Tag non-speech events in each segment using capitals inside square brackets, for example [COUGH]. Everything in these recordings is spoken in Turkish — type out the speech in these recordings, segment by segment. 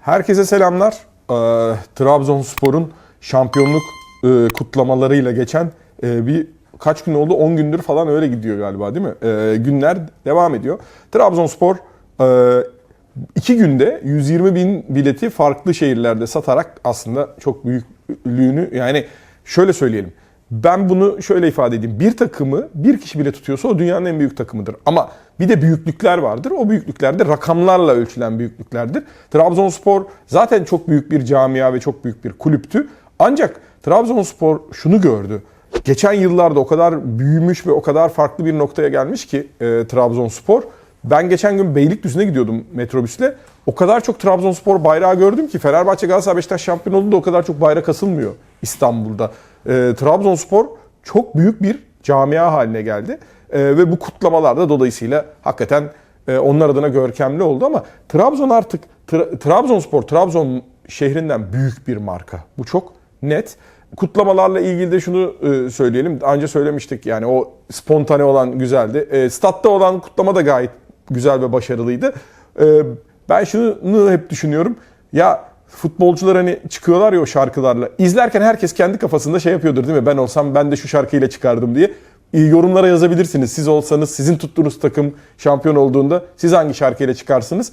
Herkese selamlar. Ee, Trabzonspor'un şampiyonluk e, kutlamalarıyla geçen e, bir kaç gün oldu? 10 gündür falan öyle gidiyor galiba değil mi? E, günler devam ediyor. Trabzonspor e, iki günde 120 bin bileti farklı şehirlerde satarak aslında çok büyüklüğünü yani şöyle söyleyelim. Ben bunu şöyle ifade edeyim. Bir takımı bir kişi bile tutuyorsa o dünyanın en büyük takımıdır. Ama bir de büyüklükler vardır. O büyüklükler de rakamlarla ölçülen büyüklüklerdir. Trabzonspor zaten çok büyük bir camia ve çok büyük bir kulüptü. Ancak Trabzonspor şunu gördü. Geçen yıllarda o kadar büyümüş ve o kadar farklı bir noktaya gelmiş ki e, Trabzonspor. Ben geçen gün Beylikdüzü'ne gidiyordum metrobüsle. O kadar çok Trabzonspor bayrağı gördüm ki Fenerbahçe Galatasaray Beşiktaş şampiyon oldu da o kadar çok bayrak asılmıyor İstanbul'da. E, Trabzonspor çok büyük bir camia haline geldi. E, ve bu kutlamalar da dolayısıyla hakikaten e, onlar adına görkemli oldu ama Trabzon artık Tra- Trabzonspor Trabzon şehrinden büyük bir marka. Bu çok net. Kutlamalarla ilgili de şunu e, söyleyelim. Önce söylemiştik yani o spontane olan güzeldi. E, statta olan kutlama da gayet güzel ve başarılıydı. E, ben şunu hep düşünüyorum. Ya futbolcular hani çıkıyorlar ya o şarkılarla. İzlerken herkes kendi kafasında şey yapıyordur değil mi? Ben olsam ben de şu şarkıyla çıkardım diye. Yorumlara yazabilirsiniz. Siz olsanız, sizin tuttuğunuz takım şampiyon olduğunda siz hangi şarkıyla çıkarsınız?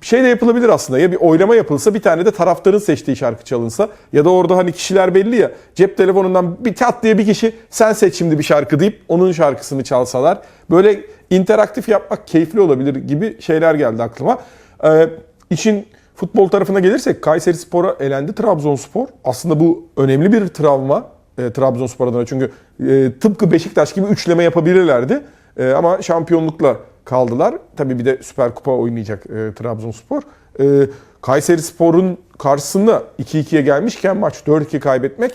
Şey de yapılabilir aslında. Ya bir oylama yapılsa bir tane de taraftarın seçtiği şarkı çalınsa ya da orada hani kişiler belli ya cep telefonundan bir kat diye bir kişi sen seç şimdi bir şarkı deyip onun şarkısını çalsalar. Böyle interaktif yapmak keyifli olabilir gibi şeyler geldi aklıma. Ee, için futbol tarafına gelirsek Kayseri Spor'a elendi Trabzonspor. Aslında bu önemli bir travma e, Trabzonspor adına. Çünkü e, tıpkı Beşiktaş gibi üçleme yapabilirlerdi. E, ama şampiyonlukla kaldılar. Tabii bir de Süper Kupa oynayacak e, Trabzonspor. E, Kayseri Spor'un karşısında 2-2'ye gelmişken maç 4-2 kaybetmek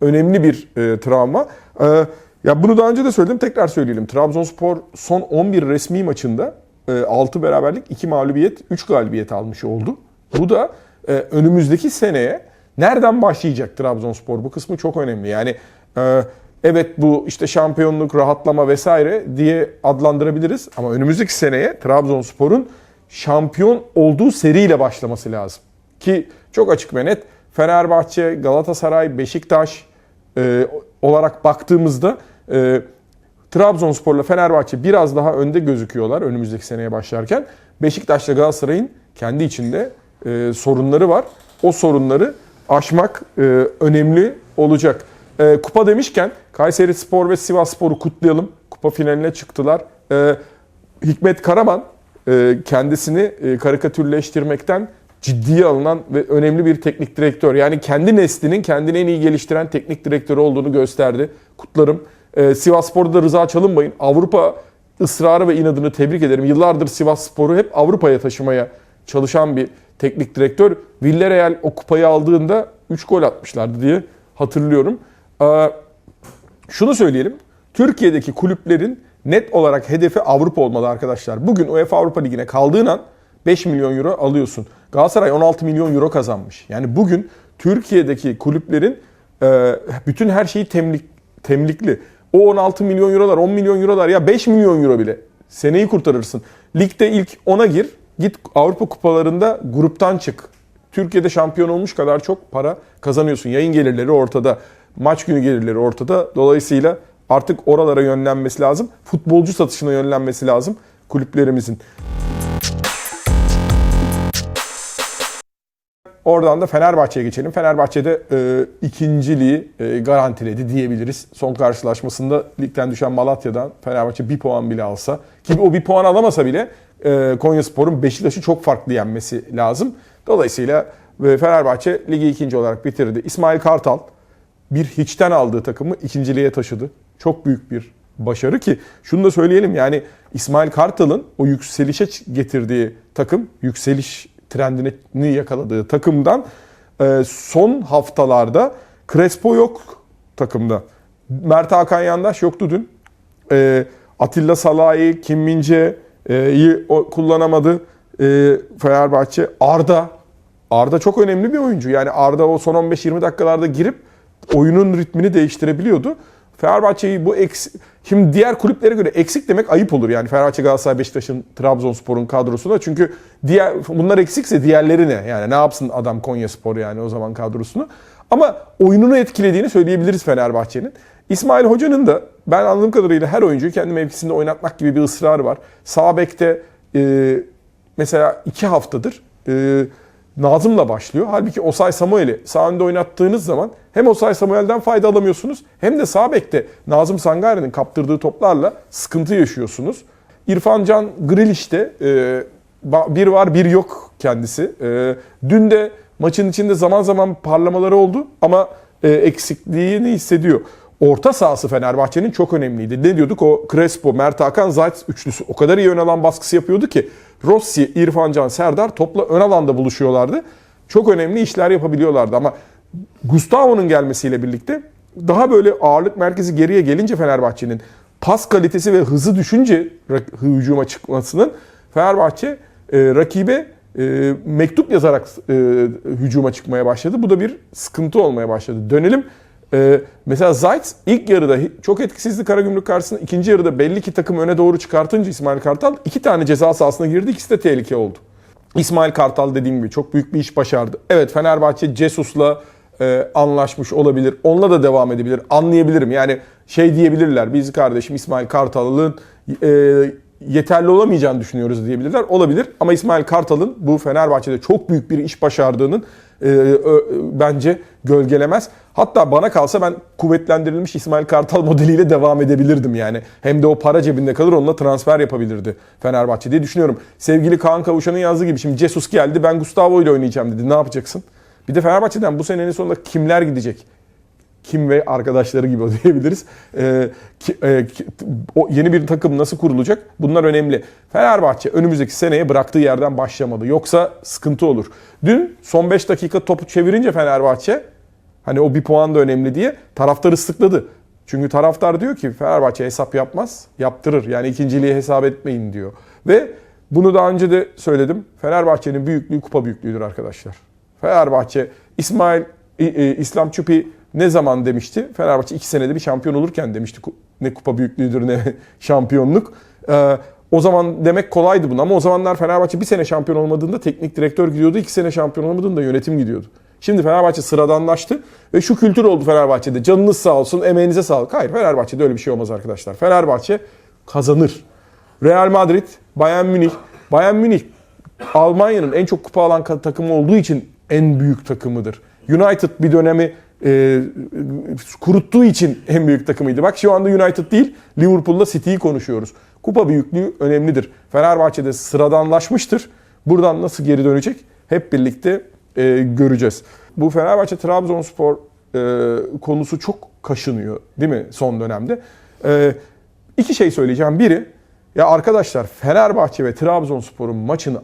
önemli bir e, travma. E, ya bunu daha önce de söyledim tekrar söyleyelim. Trabzonspor son 11 resmi maçında e, 6 beraberlik, 2 mağlubiyet, 3 galibiyet almış oldu. Bu da e, önümüzdeki seneye nereden başlayacak Trabzonspor? Bu kısmı çok önemli. Yani e, evet bu işte şampiyonluk, rahatlama vesaire diye adlandırabiliriz. Ama önümüzdeki seneye Trabzonspor'un şampiyon olduğu seriyle başlaması lazım. Ki çok açık ve net Fenerbahçe, Galatasaray, Beşiktaş e, olarak baktığımızda e, Trabzonspor'la Fenerbahçe biraz daha önde gözüküyorlar önümüzdeki seneye başlarken. Beşiktaş'la Galatasaray'ın kendi içinde e, sorunları var. O sorunları aşmak e, önemli olacak. E, kupa demişken Kayseri Spor ve Sivas Spor'u kutlayalım. Kupa finaline çıktılar. E, Hikmet Karaman e, kendisini e, karikatürleştirmekten ciddiye alınan ve önemli bir teknik direktör. Yani kendi neslinin kendini en iyi geliştiren teknik direktörü olduğunu gösterdi. Kutlarım. E, Sivas Spor'da da Rıza Çalınbay'ın Avrupa ısrarı ve inadını tebrik ederim. Yıllardır Sivas Spor'u hep Avrupa'ya taşımaya çalışan bir teknik direktör. Villarreal o kupayı aldığında 3 gol atmışlardı diye hatırlıyorum. Ee, şunu söyleyelim. Türkiye'deki kulüplerin net olarak hedefi Avrupa olmalı arkadaşlar. Bugün UEFA Avrupa Ligi'ne kaldığın an 5 milyon euro alıyorsun. Galatasaray 16 milyon euro kazanmış. Yani bugün Türkiye'deki kulüplerin e, bütün her şeyi temlik, temlikli. O 16 milyon eurolar, 10 milyon eurolar ya 5 milyon euro bile seneyi kurtarırsın. Ligde ilk 10'a gir. Git Avrupa kupalarında gruptan çık. Türkiye'de şampiyon olmuş kadar çok para kazanıyorsun. Yayın gelirleri ortada. Maç günü gelirleri ortada. Dolayısıyla artık oralara yönlenmesi lazım. Futbolcu satışına yönlenmesi lazım kulüplerimizin. Oradan da Fenerbahçe'ye geçelim. Fenerbahçe'de e, ikinciliği e, garantiledi diyebiliriz. Son karşılaşmasında ligden düşen Malatya'dan Fenerbahçe bir puan bile alsa ki o bir puan alamasa bile e, Konyaspor'un Beşiktaş'ı çok farklı yenmesi lazım. Dolayısıyla e, Fenerbahçe ligi ikinci olarak bitirdi. İsmail Kartal bir hiçten aldığı takımı ikinciliğe taşıdı. Çok büyük bir başarı ki şunu da söyleyelim yani İsmail Kartal'ın o yükselişe getirdiği takım, yükseliş trendini yakaladığı takımdan e, son haftalarda Crespo yok takımda. Mert Hakan Yandaş yoktu dün. E, Atilla Salahi, Kim Mince iyi kullanamadı e, Fenerbahçe. Arda, Arda çok önemli bir oyuncu. Yani Arda o son 15-20 dakikalarda girip oyunun ritmini değiştirebiliyordu. Fenerbahçe'yi bu eks Şimdi diğer kulüplere göre eksik demek ayıp olur. Yani Fenerbahçe, Galatasaray, Beşiktaş'ın, Trabzonspor'un kadrosunda. Çünkü diğer bunlar eksikse diğerleri ne? Yani ne yapsın adam Konyaspor yani o zaman kadrosunu. Ama oyununu etkilediğini söyleyebiliriz Fenerbahçe'nin. İsmail Hoca'nın da ben anladığım kadarıyla her oyuncuyu kendi mevkisinde oynatmak gibi bir ısrarı var. Sağ bekte e, mesela iki haftadır e, Nazım'la başlıyor. Halbuki Osay Samuel'i sağ önde oynattığınız zaman hem Osay Samuel'den fayda alamıyorsunuz hem de sağ bekte Nazım Sangari'nin kaptırdığı toplarla sıkıntı yaşıyorsunuz. İrfan Can Grealish'te e, bir var bir yok kendisi. E, dün de maçın içinde zaman zaman parlamaları oldu ama e, eksikliğini hissediyor. Orta sahası Fenerbahçe'nin çok önemliydi. Ne diyorduk? O Crespo, Mert Hakan, Zayt üçlüsü o kadar iyi ön alan baskısı yapıyordu ki Rossi, İrfan Can, Serdar topla ön alanda buluşuyorlardı. Çok önemli işler yapabiliyorlardı ama Gustavo'nun gelmesiyle birlikte daha böyle ağırlık merkezi geriye gelince Fenerbahçe'nin pas kalitesi ve hızı düşünce hücuma çıkmasının Fenerbahçe e, rakibe e, mektup yazarak e, hücuma çıkmaya başladı. Bu da bir sıkıntı olmaya başladı. Dönelim. E, mesela Zayt ilk yarıda çok etkisizdi Karagümrük karşısında. ikinci yarıda belli ki takım öne doğru çıkartınca İsmail Kartal iki tane ceza sahasına girdi. İkisi de tehlike oldu. İsmail Kartal dediğim gibi çok büyük bir iş başardı. Evet Fenerbahçe Cesus'la e, anlaşmış olabilir. Onunla da devam edebilir. Anlayabilirim. Yani şey diyebilirler. Biz kardeşim İsmail Kartal'ın e, yeterli olamayacağını düşünüyoruz diyebilirler. Olabilir. Ama İsmail Kartal'ın bu Fenerbahçe'de çok büyük bir iş başardığının e, ö- bence gölgelemez. Hatta bana kalsa ben kuvvetlendirilmiş İsmail Kartal [LAUGHS] modeliyle devam edebilirdim yani. Hem de o para cebinde kalır onunla transfer yapabilirdi Fenerbahçe diye düşünüyorum. Sevgili Kaan Kavuşan'ın yazdığı gibi şimdi Jesus geldi ben Gustavo ile oynayacağım dedi. Ne yapacaksın? Bir de Fenerbahçe'den bu senenin sonunda kimler gidecek? Kim ve arkadaşları gibi [LAUGHS] diyebiliriz. Ee, ki- e, ki- o yeni bir takım nasıl kurulacak? Bunlar önemli. Fenerbahçe önümüzdeki seneye bıraktığı yerden başlamalı. Yoksa sıkıntı olur. Dün son 5 dakika topu çevirince Fenerbahçe hani o bir puan da önemli diye taraftar ıslıkladı. Çünkü taraftar diyor ki Fenerbahçe hesap yapmaz, yaptırır. Yani ikinciliği hesap etmeyin diyor. Ve bunu daha önce de söyledim. Fenerbahçe'nin büyüklüğü kupa büyüklüğüdür arkadaşlar. Fenerbahçe, İsmail, İslam Çupi ne zaman demişti? Fenerbahçe iki senede bir şampiyon olurken demişti. Ne kupa büyüklüğüdür ne [LAUGHS] şampiyonluk. Ee, o zaman demek kolaydı bunu ama o zamanlar Fenerbahçe bir sene şampiyon olmadığında teknik direktör gidiyordu. iki sene şampiyon olmadığında yönetim gidiyordu. Şimdi Fenerbahçe sıradanlaştı ve şu kültür oldu Fenerbahçe'de. Canınız sağ olsun, emeğinize sağlık. Hayır Fenerbahçe'de öyle bir şey olmaz arkadaşlar. Fenerbahçe kazanır. Real Madrid, Bayern Münih. Bayern Münih Almanya'nın en çok kupa alan takımı olduğu için en büyük takımıdır. United bir dönemi e, kuruttuğu için en büyük takımıydı. Bak şu anda United değil, Liverpool'la City'yi konuşuyoruz. Kupa büyüklüğü önemlidir. Fenerbahçe'de sıradanlaşmıştır. Buradan nasıl geri dönecek? Hep birlikte e, göreceğiz. Bu Fenerbahçe Trabzonspor e, konusu çok kaşınıyor değil mi son dönemde? E, iki şey söyleyeceğim. Biri ya arkadaşlar Fenerbahçe ve Trabzonspor'un maçını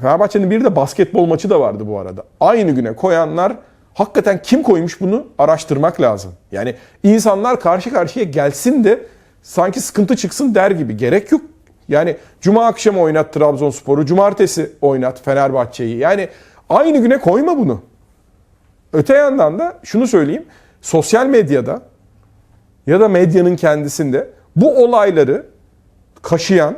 Fenerbahçe'nin bir de basketbol maçı da vardı bu arada. Aynı güne koyanlar hakikaten kim koymuş bunu araştırmak lazım. Yani insanlar karşı karşıya gelsin de sanki sıkıntı çıksın der gibi. Gerek yok. Yani cuma akşamı oynat Trabzonspor'u, cumartesi oynat Fenerbahçe'yi. Yani aynı güne koyma bunu. Öte yandan da şunu söyleyeyim. Sosyal medyada ya da medyanın kendisinde bu olayları kaşıyan,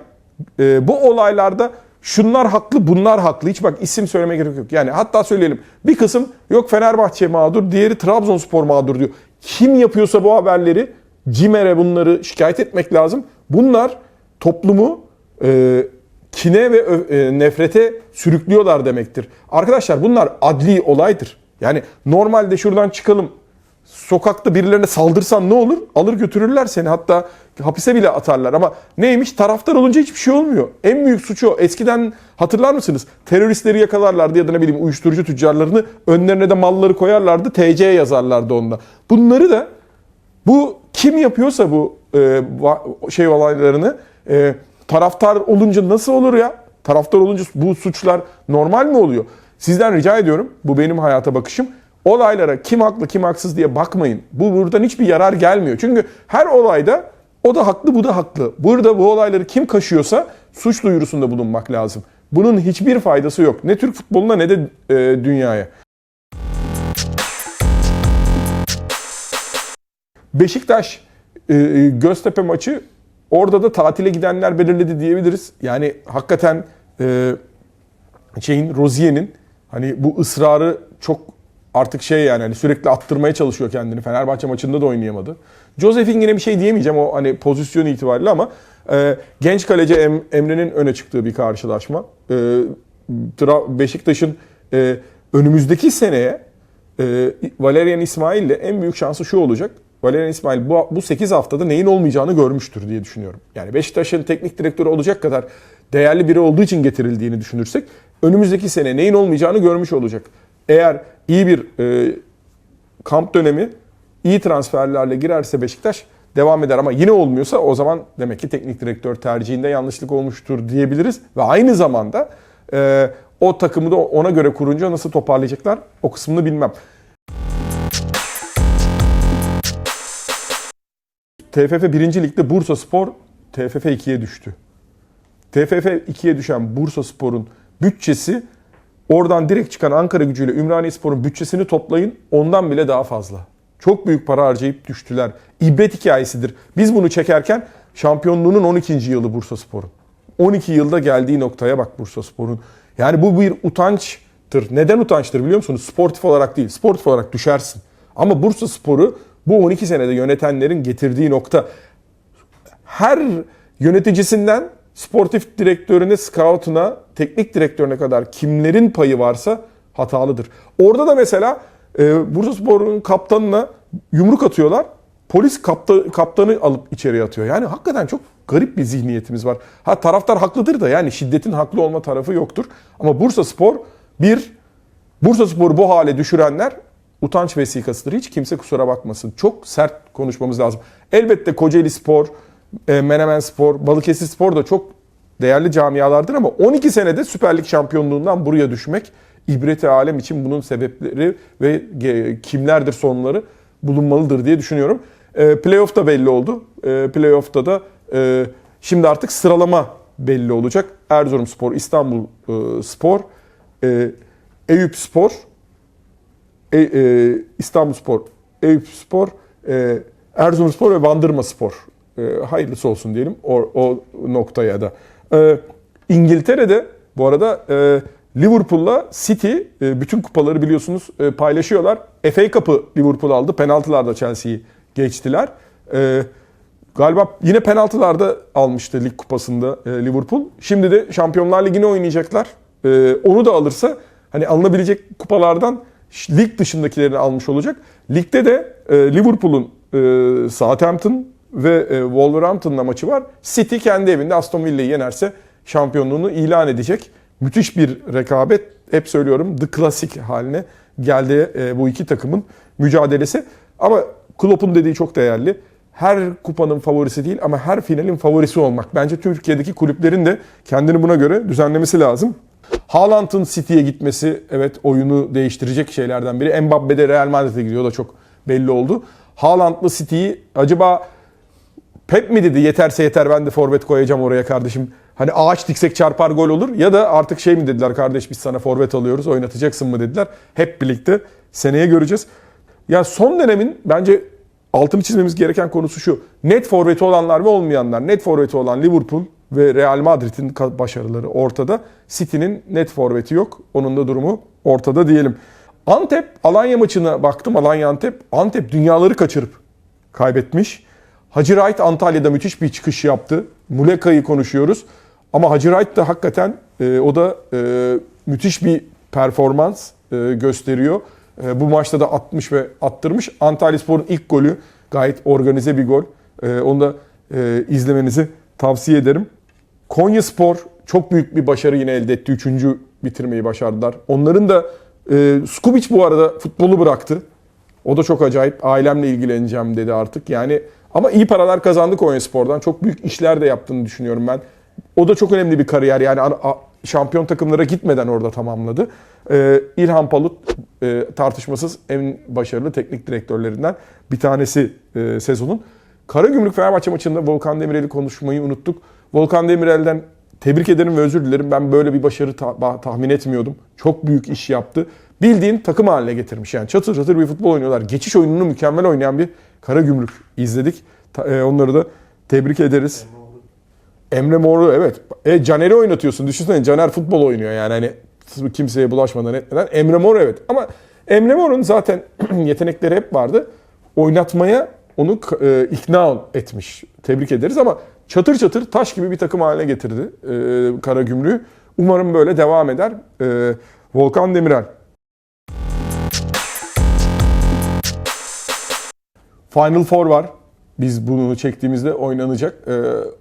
e, bu olaylarda şunlar haklı, bunlar haklı. Hiç bak isim söyleme gerek yok. Yani hatta söyleyelim. Bir kısım yok Fenerbahçe mağdur, diğeri Trabzonspor mağdur diyor. Kim yapıyorsa bu haberleri CİMER'e bunları şikayet etmek lazım. Bunlar toplumu e, kine ve e, nefrete sürüklüyorlar demektir. Arkadaşlar bunlar adli olaydır. Yani normalde şuradan çıkalım sokakta birilerine saldırsan ne olur? Alır götürürler seni hatta hapise bile atarlar ama neymiş taraftar olunca hiçbir şey olmuyor. En büyük suçu o. Eskiden hatırlar mısınız? Teröristleri yakalarlardı ya da ne bileyim uyuşturucu tüccarlarını önlerine de malları koyarlardı TC yazarlardı onda. Bunları da bu kim yapıyorsa bu e, şey olaylarını e, taraftar olunca nasıl olur ya? Taraftar olunca bu suçlar normal mi oluyor? Sizden rica ediyorum. Bu benim hayata bakışım. Olaylara kim haklı kim haksız diye bakmayın. Bu buradan hiçbir yarar gelmiyor. Çünkü her olayda o da haklı bu da haklı. Burada bu olayları kim kaşıyorsa suç duyurusunda bulunmak lazım. Bunun hiçbir faydası yok. Ne Türk futboluna ne de e, dünyaya. Beşiktaş e, e, Göztepe maçı orada da tatile gidenler belirledi diyebiliriz. Yani hakikaten e, şeyin Rozier'in hani bu ısrarı çok artık şey yani hani sürekli attırmaya çalışıyor kendini. Fenerbahçe maçında da oynayamadı. Joseph'in yine bir şey diyemeyeceğim o hani pozisyon itibariyle ama e, genç kaleci Em- Emre'nin öne çıktığı bir karşılaşma. E, Beşiktaş'ın e, önümüzdeki seneye e, Valerian İsmail ile en büyük şansı şu olacak. Valerian İsmail bu, bu 8 haftada neyin olmayacağını görmüştür diye düşünüyorum. Yani Beşiktaş'ın teknik direktörü olacak kadar değerli biri olduğu için getirildiğini düşünürsek önümüzdeki sene neyin olmayacağını görmüş olacak. Eğer iyi bir e, kamp dönemi, iyi transferlerle girerse Beşiktaş devam eder ama yine olmuyorsa o zaman demek ki teknik direktör tercihinde yanlışlık olmuştur diyebiliriz. Ve aynı zamanda e, o takımı da ona göre kurunca nasıl toparlayacaklar o kısmını bilmem. TFF 1. Lig'de Bursa Spor TFF 2'ye düştü. TFF 2'ye düşen Bursa Spor'un bütçesi oradan direkt çıkan Ankara gücüyle Ümraniye Spor'un bütçesini toplayın ondan bile daha fazla. Çok büyük para harcayıp düştüler. İbret hikayesidir. Biz bunu çekerken şampiyonluğunun 12. yılı Bursa Spor'un. 12 yılda geldiği noktaya bak Bursa Spor'un. Yani bu bir utançtır. Neden utançtır biliyor musunuz? Sportif olarak değil. Sportif olarak düşersin. Ama Bursa Spor'u bu 12 senede yönetenlerin getirdiği nokta her yöneticisinden sportif direktörüne, scoutuna, teknik direktörüne kadar kimlerin payı varsa hatalıdır. Orada da mesela e, Bursaspor'un kaptanına yumruk atıyorlar. Polis kapta, kaptanı alıp içeriye atıyor. Yani hakikaten çok garip bir zihniyetimiz var. Ha taraftar haklıdır da yani şiddetin haklı olma tarafı yoktur. Ama Bursaspor bir Bursaspor'u bu hale düşürenler utanç vesikasıdır. Hiç kimse kusura bakmasın. Çok sert konuşmamız lazım. Elbette Kocaeli Spor, e, Menemen Spor, Balıkesir Spor da çok değerli camialardır ama 12 senede Süper Lig şampiyonluğundan buraya düşmek ibreti alem için bunun sebepleri ve kimlerdir sonları bulunmalıdır diye düşünüyorum. E, playoff da belli oldu. E, playoff'ta da e, şimdi artık sıralama belli olacak. Erzurumspor, İstanbul Spor, Eyüp Spor, e, e, İstanbulspor, Eyüpspor, e, Erzurumspor ve Bandırmaspor. E, hayırlısı olsun diyelim o, o noktaya da. E, İngiltere'de bu arada e, Liverpool'la City e, bütün kupaları biliyorsunuz e, paylaşıyorlar. FA Cup'ı Liverpool aldı. Penaltılarda Chelsea'yi geçtiler. E, galiba yine penaltılarda almıştı lig kupasında e, Liverpool. Şimdi de Şampiyonlar Ligi'ni oynayacaklar. E, onu da alırsa hani alınabilecek kupalardan lig dışındakilerini almış olacak. Ligde de e, Liverpool'un e, Southampton ve e, Wolverhampton'la maçı var. City kendi evinde Aston Villa'yı yenerse şampiyonluğunu ilan edecek. Müthiş bir rekabet. Hep söylüyorum The Classic haline geldi e, bu iki takımın mücadelesi. Ama Klopp'un dediği çok değerli. Her kupanın favorisi değil ama her finalin favorisi olmak. Bence Türkiye'deki kulüplerin de kendini buna göre düzenlemesi lazım. Haaland'ın City'ye gitmesi evet oyunu değiştirecek şeylerden biri. Mbappe de Real Madrid'e gidiyor da çok belli oldu. Haaland'lı City'yi acaba Pep mi dedi yeterse yeter ben de forvet koyacağım oraya kardeşim. Hani ağaç diksek çarpar gol olur ya da artık şey mi dediler kardeş biz sana forvet alıyoruz oynatacaksın mı dediler. Hep birlikte seneye göreceğiz. Ya son dönemin bence altını çizmemiz gereken konusu şu. Net forveti olanlar ve olmayanlar. Net forveti olan Liverpool ve Real Madrid'in başarıları ortada. City'nin net forveti yok. Onun da durumu ortada diyelim. Antep Alanya maçına baktım. Alanya Antep. Antep dünyaları kaçırıp kaybetmiş. Hacı Wright Antalya'da müthiş bir çıkış yaptı. Muleka'yı konuşuyoruz. Ama Hacı Wright da hakikaten e, o da e, müthiş bir performans e, gösteriyor. E, bu maçta da 60 ve attırmış. Antalya Spor'un ilk golü gayet organize bir gol. E, onu da e, izlemenizi tavsiye ederim. Konya Spor çok büyük bir başarı yine elde etti. Üçüncü bitirmeyi başardılar. Onların da e, Skubic bu arada futbolu bıraktı. O da çok acayip. Ailemle ilgileneceğim dedi artık. Yani ama iyi paralar kazandı Konya Spor'dan. Çok büyük işler de yaptığını düşünüyorum ben. O da çok önemli bir kariyer. Yani şampiyon takımlara gitmeden orada tamamladı. Ee, İlhan Palut e, tartışmasız en başarılı teknik direktörlerinden bir tanesi e, sezonun. Karagümrük Fenerbahçe maçında Volkan Demirel'i konuşmayı unuttuk. Volkan Demirel'den tebrik ederim ve özür dilerim. Ben böyle bir başarı tahmin etmiyordum. Çok büyük iş yaptı. Bildiğin takım haline getirmiş. Yani çatır çatır bir futbol oynuyorlar. Geçiş oyununu mükemmel oynayan bir Karagümrük izledik. Ta- e, onları da tebrik ederiz. Emre Mor'u evet. E, Caner'i oynatıyorsun. Düşünsene Caner futbol oynuyor yani hani kimseye bulaşmadan etmeden. Emre Mor evet. Ama Emre Mor'un zaten [CLEARS THROAT] yetenekleri hep vardı. Oynatmaya onu e, ikna etmiş. Tebrik ederiz ama çatır çatır taş gibi bir takım haline getirdi e, Karagümrük'ü. Umarım böyle devam eder. E, Volkan Demirel. Final Four var. Biz bunu çektiğimizde oynanacak. Ee,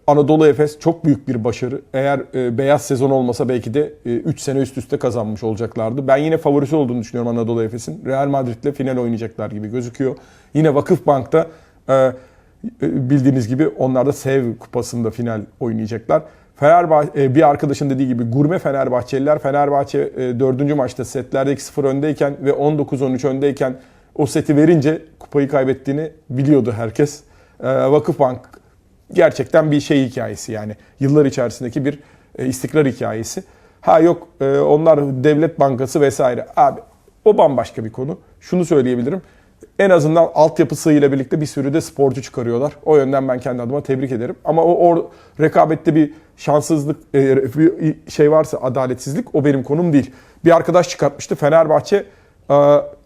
Anadolu Efes çok büyük bir başarı. Eğer e, beyaz sezon olmasa belki de 3 sene üst üste kazanmış olacaklardı. Ben yine favorisi olduğunu düşünüyorum Anadolu Efes'in. Real Madrid'le final oynayacaklar gibi gözüküyor. Yine Vakıfbank'ta e, e, bildiğiniz gibi onlar da Sev Kupası'nda final oynayacaklar. Fenerbahçe, e, bir arkadaşın dediği gibi gurme Fenerbahçeliler Fenerbahçe e, 4. maçta setlerde 2-0 öndeyken ve 19-13 öndeyken o seti verince kupayı kaybettiğini biliyordu herkes. Ee, Vakıfbank gerçekten bir şey hikayesi yani yıllar içerisindeki bir e, istikrar hikayesi. Ha yok e, onlar devlet bankası vesaire. Abi o bambaşka bir konu. Şunu söyleyebilirim. En azından altyapısıyla birlikte bir sürü de sporcu çıkarıyorlar. O yönden ben kendi adıma tebrik ederim. Ama o, o rekabette bir şanssızlık, e, bir şey varsa adaletsizlik o benim konum değil. Bir arkadaş çıkartmıştı. Fenerbahçe e,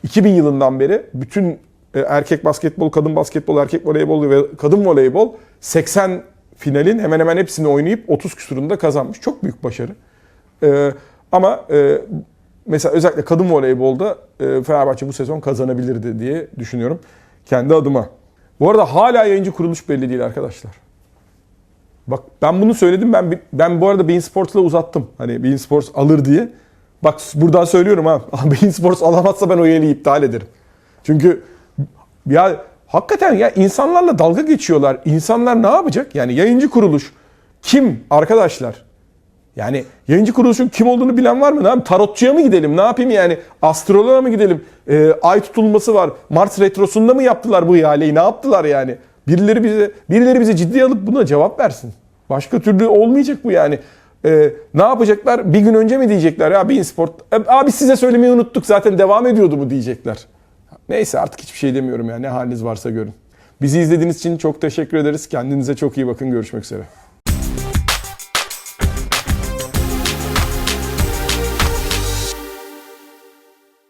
2000 yılından beri bütün e, erkek basketbol, kadın basketbol, erkek voleybol ve kadın voleybol 80 finalin hemen hemen hepsini oynayıp 30 küsurunda kazanmış. Çok büyük başarı. E, ama e, mesela özellikle kadın voleybolda Fenerbahçe bu sezon kazanabilirdi diye düşünüyorum kendi adıma. Bu arada hala yayıncı kuruluş belli değil arkadaşlar. Bak ben bunu söyledim. Ben ben bu arada Bein Sports'la uzattım. Hani Bein Sports alır diye. Bak buradan söylüyorum ha. [LAUGHS] Bein Sports alamazsa ben o yayını iptal ederim. Çünkü ya hakikaten ya insanlarla dalga geçiyorlar. İnsanlar ne yapacak? Yani yayıncı kuruluş kim arkadaşlar? Yani yayıncı kuruluşun kim olduğunu bilen var mı? Ne yapayım? Tarotçuya mı gidelim? Ne yapayım yani? Astroloğa mı gidelim? Ee, ay tutulması var. Mars retrosunda mı yaptılar bu ihaleyi? Ne yaptılar yani? Birileri bize birileri bize ciddiye alıp buna cevap versin. Başka türlü olmayacak bu yani. Ee, ne yapacaklar? Bir gün önce mi diyecekler ya Bein Sport? E, abi size söylemeyi unuttuk zaten devam ediyordu mu diyecekler. Neyse artık hiçbir şey demiyorum ya. Ne haliniz varsa görün. Bizi izlediğiniz için çok teşekkür ederiz. Kendinize çok iyi bakın. Görüşmek üzere.